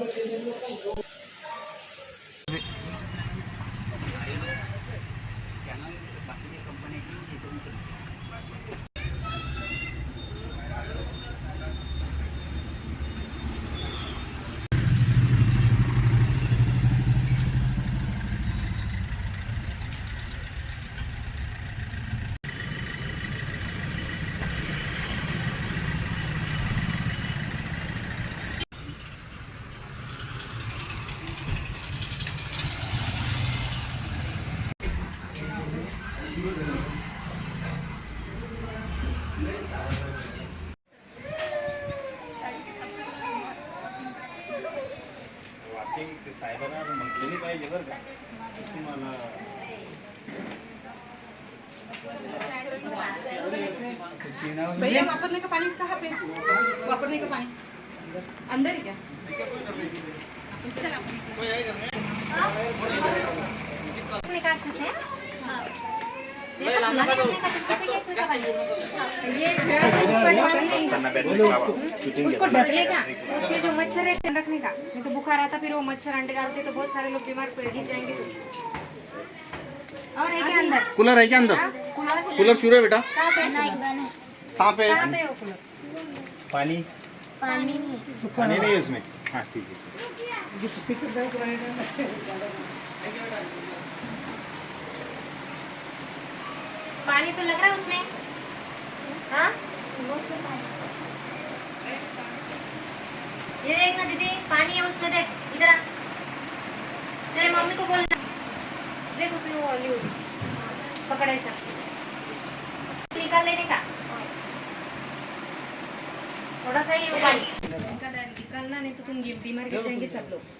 sombra dele no meu caminho. साहेबांना म्हटलं पाहिजे बरं का तुम्हाला भैया वापरने का पानी कहाँ पे वापरने का पानी। अंदर ही क्या? का अच्छे से ये उसको ढकने का। उसको ढकने का। उसमें जो मच्छर है ध्यान रखने का। नहीं तो बुखार आता फिर वो मच्छर अंडे डालते तो बहुत सारे लोग बीमार पड़ जाएँगे। और है क्या अंदर? कूलर है क्या अंदर? हाँ? कूलर कूलर शुरू है बेटा। कहाँ पे नहीं कहाँ पे कहाँ पे है कूलर? पानी? पानी पानी नहीं है उसमें। हाँ ठीक है। पानी तो लग रहा है उसमें। हाँ? ये देख ना दीदी पानी है उसमें देख इधर तेरे मम्मी को बोलना। देख उसमें वो होगी। पकड़ ऐसा निकाल लेने का। थोड़ा सा है पानी। निकालना नहीं तो तुम बीमार गिर जाएँगे सब लोग।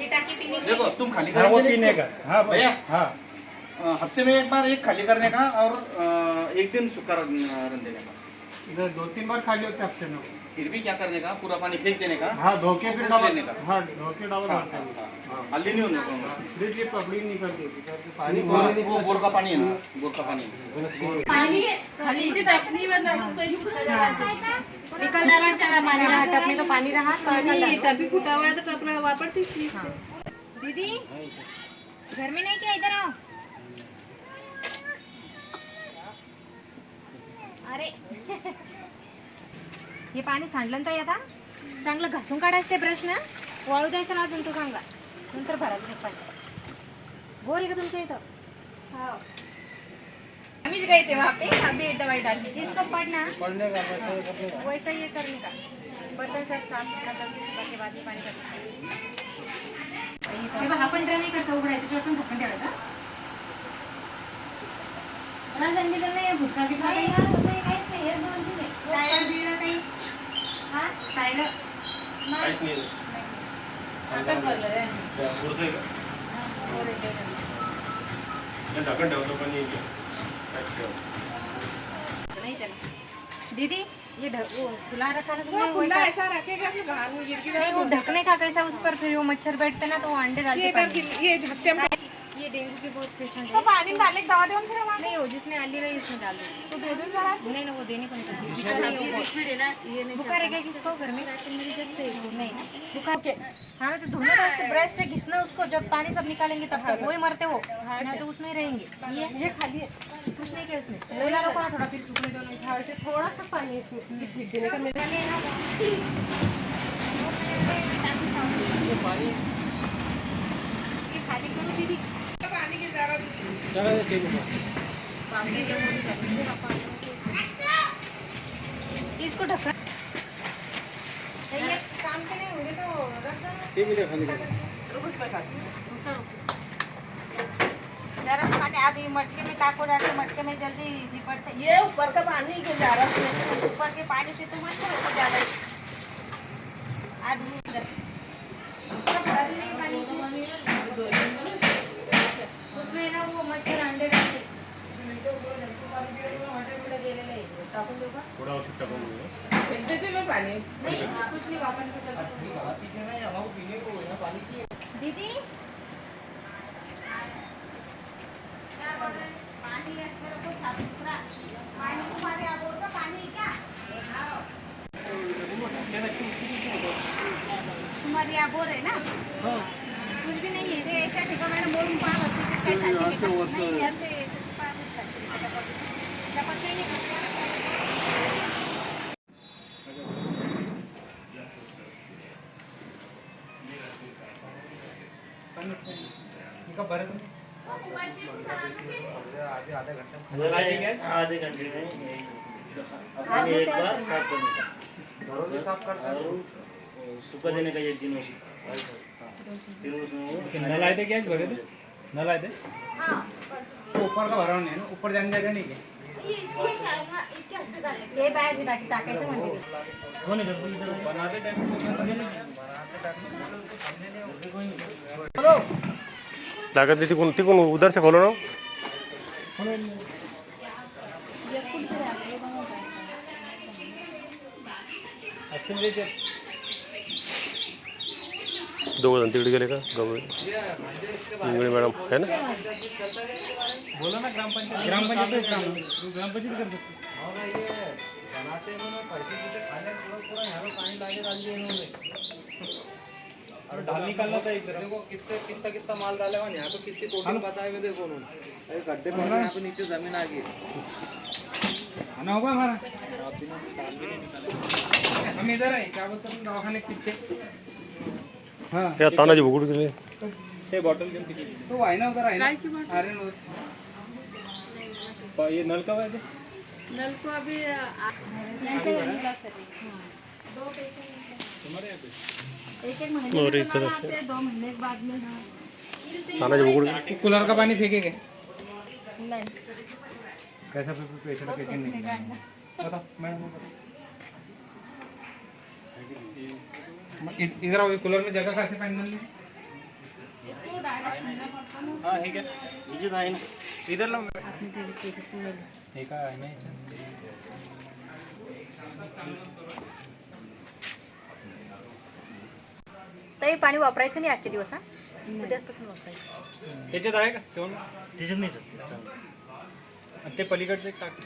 ये टाकी पीने की देखो तुम खाली हाँ वो पीने का। हाँ भैया हाँ। अ, हफ़्ते में एक बार एक खाली करने का और अ, एक दिन सुखा रन रन देने का। इधर दो तीन बार खाली होते हफ़्ते में। फिर भी क्या करने का? पूरा पानी फेंक देने का? हाँ धोके फिर डबल लेने का। हाँ धोके डबल हाँ, भरते हैं हाँ, हाँ। हल्दी नहीं होना की नहीं करती। पानी पानी वो बोर का पानी है ना? बोर का पानी पानी खाली है पानी खालीची टाकणी बंद निकलना नहीं चाहिए पानी। रहा टप में तो पानी रहा पाणी टपी फुटा हुआ है तो टपरा वापरतीस ती दीदी घर में नहीं क्या इधर आओ। अरे। हे पाणी सांडलं तर आता? चांगलं घासून काढायचं ते ब्रश ना? वाळू द्यायचं ना अजून तो चांगला नंतर भरायचं ते पाणी. बोर आहे का तुमच्या इथं? हो. आम्हीच गए थे वहाँ पे अभी दवाई डाल दी इसको पढ़ना पढ़ने का? वैसे करने ये करने का? बर्तन सब साफ सुथरा करके सुबह के बाद ही पाणी तेव्हा हा पण ड्रम इकडचा उघडा आहे त्याच्यावर पण झाकण ठेवायचं राजन बिजन नाही? भुटका बिटका काही? टायर बिळ काही? हा टायर काहीच नाही आता करलं रे पुढचं आहे का? हे ढक्कन ठेवतो पण हे घे. काय ठेव. नाही त्याला दीदी ये ढक वो खुला रखा वो खुला ऐसा रखेगा कि बाहर में गिर नहीं वो ढकने का कैसा उस पर फिर वो मच्छर बैठते ना तो वो अंडे डालते ये पानी ये में ये डेंगू के बहुत पेशेंट तो है पानी डालने की दवा देऊन फिर हमारे। नहीं वो जिसमें अली रही उसमें डाल दो। तो दे दूँ जरा नहीं ना वो देनी पड़ती है बुखार है वो। बुखार है क्या किसको? घर में? नहीं। बुखार के हाँ ना तो धोना तो उससे ब्रश से घिसना उसको जब पानी सब निकालेंगे तब तक वो ही मरते वो। ना तो उसमें ही रहेंगे। ये? ये खाली है। कुछ नहीं किया उसमें लोला रोको ना थोड़ा। फिर सूखने दो नहीं हाँ, तो थोड़ा सा पानी इसमें भीग देने का मेरे ये खाली करो दीदी पानी की जरा दीदी जगह से टेबल पर पानी के मोड़ी कर इसको ढक्कन काम के नहीं होंगे तो रख दो ते खाली कर जरा पानी मटके में काको डाल मटके में जल्दी जिपटते ये ऊपर का पानी क्यों जा रहा है? ऊपर के पानी से तो मत छोड़ो ज़्यादा अब मच्छर अंडे टाकते गेलेलं आहे? टाकून देऊ का? पाणी नाही कुछ नाही आधे घंटे में आधे एक। बार साफ़ करने का। देने का एक दिन उसको फिर उसमें वो नल आए थे क्या? घरे थे? नल आए थे? हाँ ऊपर का भरा नहीं है ना? ऊपर जाने जगह नहीं है हे। बाहेर टाकी टाकायचं म्हणते ते. है है? बनाते टाइम लागत नाही तिकून तिकून उधर से खोलो ना असेल रे दोघं जण तिकडे गेले का? गवळे. इंगळे मॅडम है ना? बोलो ना ग्रामपंचायत ग्रामपंचायत काम तू ग्रामपंचायत कर सकते और ढाल निकालना था एक तरफ़ कितना कितना कितना माल डाला हुआ है यहाँ पे कितनी टोटल बताए हुए देखो उन्होंने। अरे गड्ढे पड़ यहाँ पे नीचे ज़मीन आ गई। आना होगा हमारा। हम इधर है क्या बोलते हैं दवाखाने के पीछे। हाँ। या तानाजी भुगुड गेले ते बॉटल घेऊन तिकडे तो आहे ना उधर आहे ना अरे नो। प- ये नल कब आहे ते यांच्या घरी लक्ष दे. दो पेशंट एक एक महीने और एक तरफ़ से। हैं, दो महीने के बाद में हाँ। तानाजी भुगुड गेले कूलर का पानी फेंकेगे? नहीं। कैसा पेशेंट पेशेंट नहीं। बताओ मैडम इधर आओ कूलर में जगह कैसे पानी डालनी इसको डायरेक्ट ठंडा पड़ता ना। हाँ ठीक है। नीचे था ना इधर लो हे आहे ना याच्यात? ताई पाणी वापरायचं नाही आजचे दिवस हा? उद्यापासून वापरायचं. याच्यात आहे का? जेवण? दिसत नाही सर चांगलं. आणि ते पलीकडचे एक टाक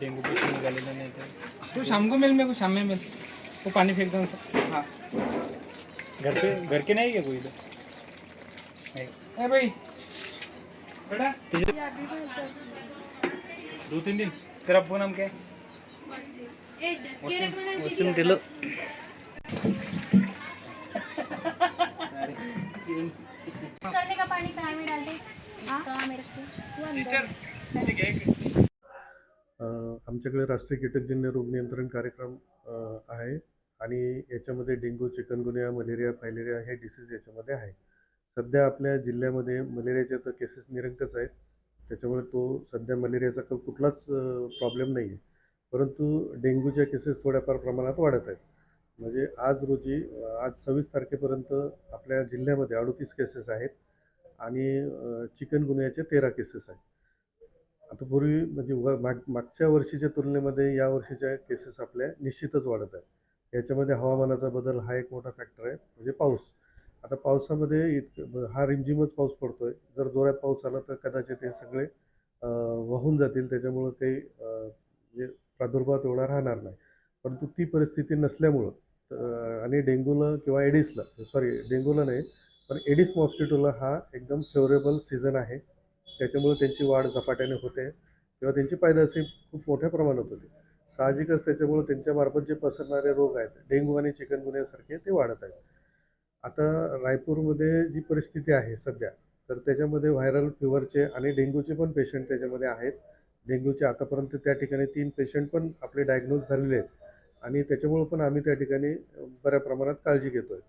डेंगू पेशेंट निघालेला नाही तर. तू शाम को मिल मेरे को शाम में मिल. वो पानी फेंक दो हाँ. घर पे घर के नहीं है कोई इधर भाई बेटा. दो तीन दिन. तेरा फोन नाम क्या वसीम ढिल्लो करने का पानी कहाँ में डाल दे कहाँ में रखते वो अंदर। सिस्टर ठीक है अ, आमच्याकडे राष्ट्रीय कीटकजन्य रोग नियंत्रण कार्यक्रम आहे. आणि याच्यामध्ये डेंग्यू चिकनगुन्या मलेरिया फायलेरिया हे डिसीज याच्यामध्ये आहे. सध्या आपल्या जिल्ह्यामध्ये मलेरियाच्या तर केसेस निरंकच आहेत. त्याच्यामुळे तो सध्या मलेरियाचा कुठलाच प्रॉब्लेम नाही आहे परंतु डेंग्यूच्या केसेस थोड्याफार प्रमाणात वाढत आहेत. म्हणजे आज रोजी आज सव्वीस तारखेपर्यंत आपल्या जिल्ह्यामध्ये अडोतीस केसेस आहेत आणि चिकनगुन्याचे तेरा केसेस आहेत. आता पूर्वी म्हणजे व माग मागच्या वर्षीच्या तुलनेमध्ये या वर्षीच्या केसेस आपल्या निश्चितच वाढत आहेत. याच्यामध्ये हवामानाचा बदल हा एक मोठा फॅक्टर आहे म्हणजे पाऊस. आता पावसामध्ये इतकं हा रिमझिमच पाऊस पडतो आहे जर जोरात पाऊस आला तर कदाचित हे सगळे वाहून जातील. त्याच्यामुळं काही म्हणजे प्रादुर्भाव तेवढा राहणार नाही. परंतु ती परिस्थिती नसल्यामुळं आणि डेंग्यूला किंवा एडिसला सॉरी डेंग्यूला नाही पण एडिस मॉस्किटोला हा एकदम फेवरेबल सीझन आहे. त्याच्यामुळे त्यांची वाढ झपाट्याने होते. किंवा त्यांची पायदासही खूप मोठ्या प्रमाणात होते. साहजिकच त्याच्यामुळे त्यांच्यामार्फत जे पसरणारे रोग आहेत डेंग्यू आणि चिकनगुन्यासारखे ते वाढत आहेत. आता रायपूरमध्ये जी परिस्थिती आहे सध्या तर त्याच्यामध्ये व्हायरल फिवरचे आणि डेंग्यूचे पण पेशंट त्याच्यामध्ये आहेत. डेंग्यूचे आतापर्यंत त्या ठिकाणी तीन पेशंट पण आपले डायग्नोज झालेले आहेत. आणि त्याच्यामुळं पण आम्ही त्या ठिकाणी बऱ्या प्रमाणात काळजी घेतो आहे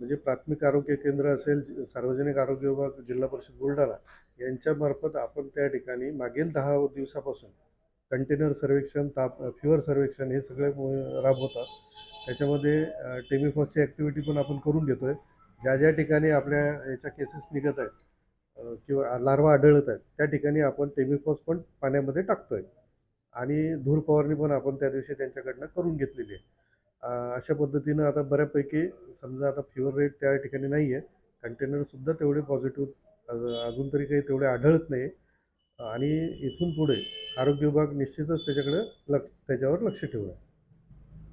म्हणजे प्राथमिक आरोग्य केंद्र असेल सार्वजनिक आरोग्य विभाग जिल्हा परिषद बुलढाणा यांच्यामार्फत आपण त्या ठिकाणी मागील दहा दिवसापासून कंटेनर सर्वेक्षण ताप फ्युअर सर्वेक्षण हे सगळे राबवतात त्याच्यामध्ये टेमिफॉसची ॲक्टिव्हिटी पण आपण करून घेतो आहे ज्या ज्या ठिकाणी आपल्या याच्या केसेस निघत आहेत किंवा लार्वा आढळत आहेत त्या ठिकाणी आपण टेमिफॉस पण पाण्यामध्ये टाकतो आहे आणि धूर फवारणी पण आपण त्या दिवशी त्यांच्याकडनं करून घेतलेली आहे. अशा पद्धतीनं आता बऱ्यापैकी समजा आता फिवर रेट त्या ठिकाणी नाही आहे कंटेनरसुद्धा तेवढे पॉझिटिव्ह अजून तरी काही तेवढे आढळत नाही आणि इथून पुढे आरोग्य विभाग निश्चितच त्याच्याकडे लक्ष त्याच्यावर लक्ष ठेवणार